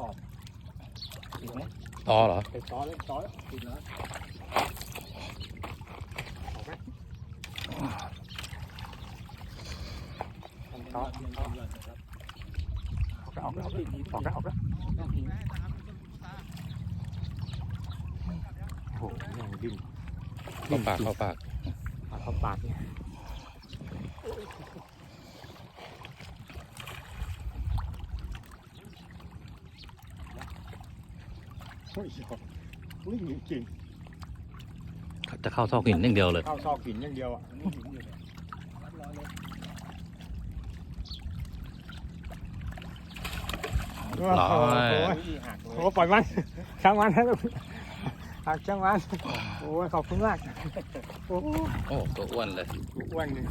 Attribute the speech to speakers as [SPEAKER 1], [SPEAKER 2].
[SPEAKER 1] ออกติดไหม
[SPEAKER 2] ต่อเหรอ
[SPEAKER 1] ติดต่อเลยต่อแล้วติดแล้วออกไหมต่อต่อออกแล้วออกแล้วออกแล้วออกแล้วโอ้โหยังดิ้น
[SPEAKER 2] เข้าปากเข้าปาก
[SPEAKER 1] ปากเข้าปากเนี่ย เฮ้ยวิ่งจริง
[SPEAKER 2] จะเข้าซอกหินอย่างเดียวเลย
[SPEAKER 1] เข้าซอกหินอย่างเดียวอะ
[SPEAKER 2] ร้อย
[SPEAKER 1] โอ้โหปล่อยมันช่างมันนะหักช่างมันโอ้ยขอบคุณมาก โอ้
[SPEAKER 2] โอ้ตัวอ้วนเลย
[SPEAKER 1] อ้วนหนึ่ง